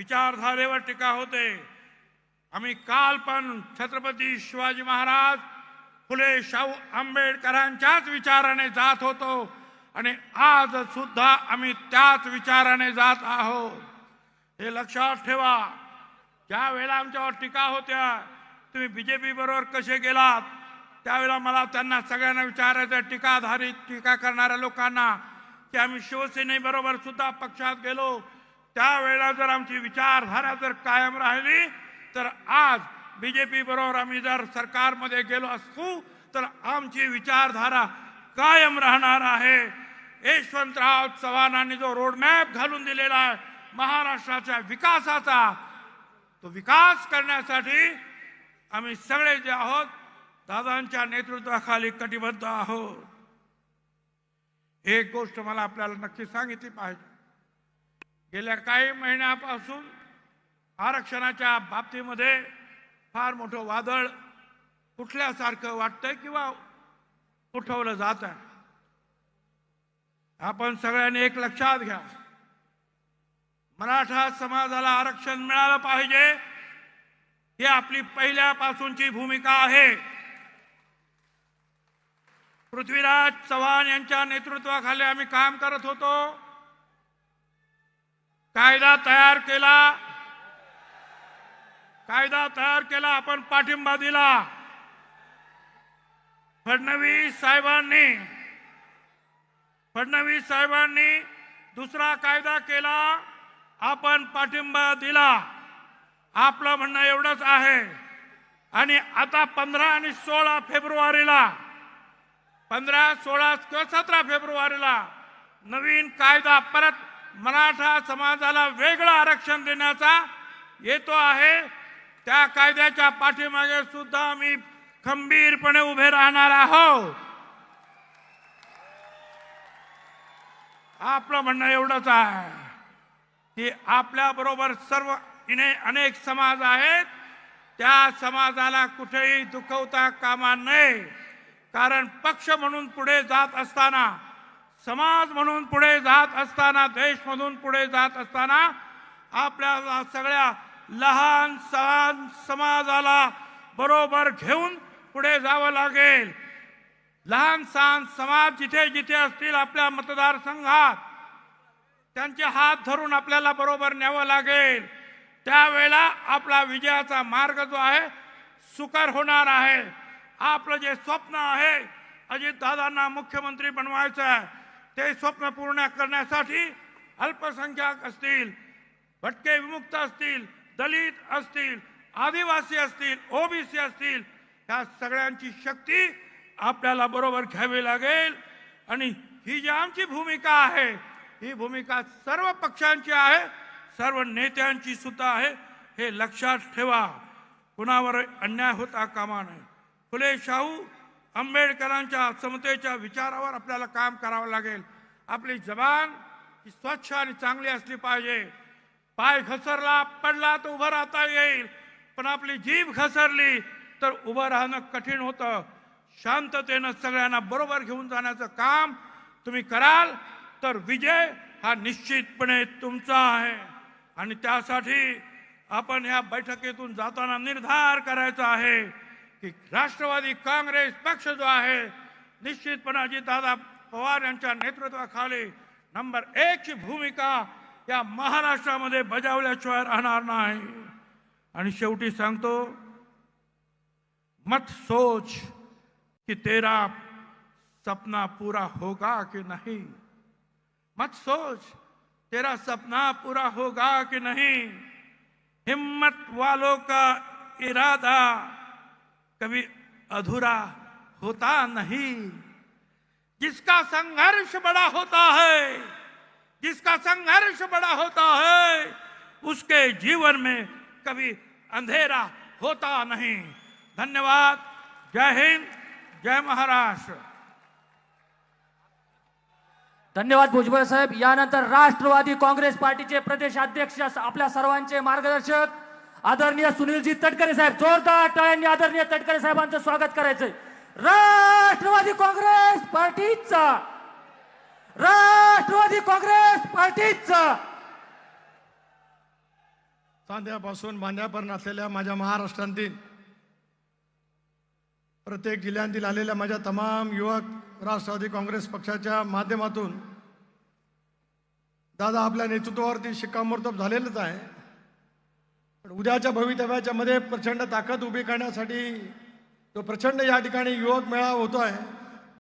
विचारधारेवर टीका होते. आम्ही काल पण छत्रपती शिवाजी महाराज फुले शाहू आंबेडकरांच्याच विचाराने जात होतो आणि आज सुद्धा आम्ही त्याच विचाराने जात आहोत. हे लक्षात ठेवा ज्या वेळेला आमच्यावर टीका होत्या तुम्ही बीजेपी बरोबर कसे गेलात त्यावेळेला मला त्यांना सगळ्यांना विचारायचं टीकाधारित टीका करणाऱ्या लोकांना की आम्ही शिवसेनेबरोबर सुद्धा पक्षात गेलो त्यावेळेला जर आमची विचारधारा जर कायम राहिली तर आज बीजेपी बरोबर आम्ही जर सरकारमध्ये गेलो असू तर आमची विचारधारा कायम राहणार आहे. यशवंतराव चव्हाणांनी जो रोडमॅप घालून दिलेला आहे महाराष्ट्राच्या विकासाचा तो विकास करण्यासाठी आम्ही सगळे जे आहोत दादांच्या नेतृत्वाखाली कटिबद्ध आहोत. एक गोष्ट मला आपल्याला नक्की सांगितली पाहिजे. गेल्या काही महिन्यापासून आरक्षणाच्या बाबतीमध्ये फार मोठं वादळ कुठल्यासारखं वाटतंय किंवा उठवलं जात आहे. आपण सगळ्यांनी एक लक्षात घ्या. मराठा समाजाला आरक्षण मिळालं पाहिजे ही आपली पहिल्यापासूनची भूमिका आहे. पृथ्वीराज चव्हाण यांच्या नेतृत्वाखाली आम्ही काम करत होतो. कायदा तयार केला. कायदा तयार केला आपण पाठिंबा दिला. फडणवीस साहेबांनी फडणवीस साहेबांनी दुसरा कायदा केला आपण पाठिंबा दिला. आपलं म्हणणं एवढंच आहे. आणि आता पंधरा आणि सोळा फेब्रुवारीला पंधरा सोळा किंवा सतरा फेब्रुवारीला नवीन कायदा परत मराठा समाजाला वेगळं आरक्षण देण्याचा येतो आहे. त्या कायद्याच्या पाठीमागे सुद्धा आम्ही खंबीरपणे उभे राहणार आहोत. आपलं म्हणणं एवढंच आहे की आपल्या बरोबर सर्व इने अनेक समाज आहेत. त्या समाजाला कुठेही दुखवता कामा नये. कारण पक्ष म्हणून पुढे जात असताना समाज म्हणून पुढे जात असताना देश म्हणून पुढे जात असताना आपल्या सगळ्या लहान सहान समाजाला बरोबर घेऊन पुढे जावं लागेल. लहान सहान समाज जिथे जिथे असतील आपल्या मतदारसंघात त्यांचे हात धरून आपल्याला बरोबर न्यावं लागेल. त्यावेळेला आपला विजयाचा मार्ग जो आहे सुकर होणार आहे. आपलं जे स्वप्न आहे अजितदादांना मुख्यमंत्री बनवायचं आहे. ते स्वप्न पूर्ण करण्यासाठी अल्पसंख्याक असतील भटके विमुक्त असतील दलित असतील आदिवासी असतील ओबीसी असतील ह्या सगळ्यांची शक्ती आपल्याला बरोबर घ्यावी लागेल. आणि ही जी आमची भूमिका आहे ही भूमिका सर्व पक्षांची आहे सर्व नेत्यांची सुद्धा आहे हे लक्षात ठेवा. कुणावर अन्याय होता कामा नये. फुले शाहू आंबेडकरांच्या समतेच्या विचारावर आपल्याला काम करावं लागेल. आपली जबान ही स्वच्छ आणि चांगली असली पाहिजे. पाय घसरला पडला तर उभं राहता येईल. पण आपली जीभ घसरली तर उभं राहणं कठीण होतं. शांततेनं सगळ्यांना बरोबर घेऊन जाण्याचं काम तुम्ही कराल तर विजय हा निश्चितपणे तुमचा आहे. आणि त्यासाठी आपण या बैठकीतून जाताना निर्धार करायचा आहे. की राष्ट्रवादी काँग्रेस पक्ष जो आहे निश्चितपणे अजितदादा पवार यांच्या नेतृत्वाखाली नंबर एक ची भूमिका या महाराष्ट्रामध्ये बजावल्याशिवाय राहणार नाही. आणि शेवटी सांगतो मत सोच कि तेरा सपना पूरा होगा कि नहीं. मत सोच तेरा सपना पूरा होगा कि नहीं. हिम्मत वालों का इरादा कभी अधूरा होता नहीं। जिसका संघर्ष बड़ा होता है जिसका संघर्ष बड़ा होता है उसके जीवन में कभी अंधेरा होता नहीं। धन्यवाद। जय हिंद जय महाराष्ट्र। धन्यवाद भुजबळ साहेब। यानंतर राष्ट्रवादी काँग्रेस पार्टीचे प्रदेश अध्यक्ष आपल्या सर्वांचे मार्गदर्शक आदरणीय सुनीलजी तटकरे साहेब जोरदार टाळ्यांनी आदरणीय तटकरे साहेबांचं स्वागत करायचंय. राष्ट्रवादी काँग्रेस पार्टीचा राष्ट्रवादी काँग्रेस पार्टीचा. सांध्यापासून बांध्यापर्यंत असलेल्या माझ्या महाराष्ट्रातील प्रत्येक जिल्ह्यांतील आलेल्या माझ्या तमाम युवक राष्ट्रवादी काँग्रेस पक्षाच्या माध्यमातून दादा आपल्या नेतृत्वावरती शिक्कामोर्तब झालेलंच आहे. पण उद्याच्या भवितव्याच्यामध्ये प्रचंड ताकद उभी करण्यासाठी तो प्रचंड या ठिकाणी युवक मेळावा होतो आहे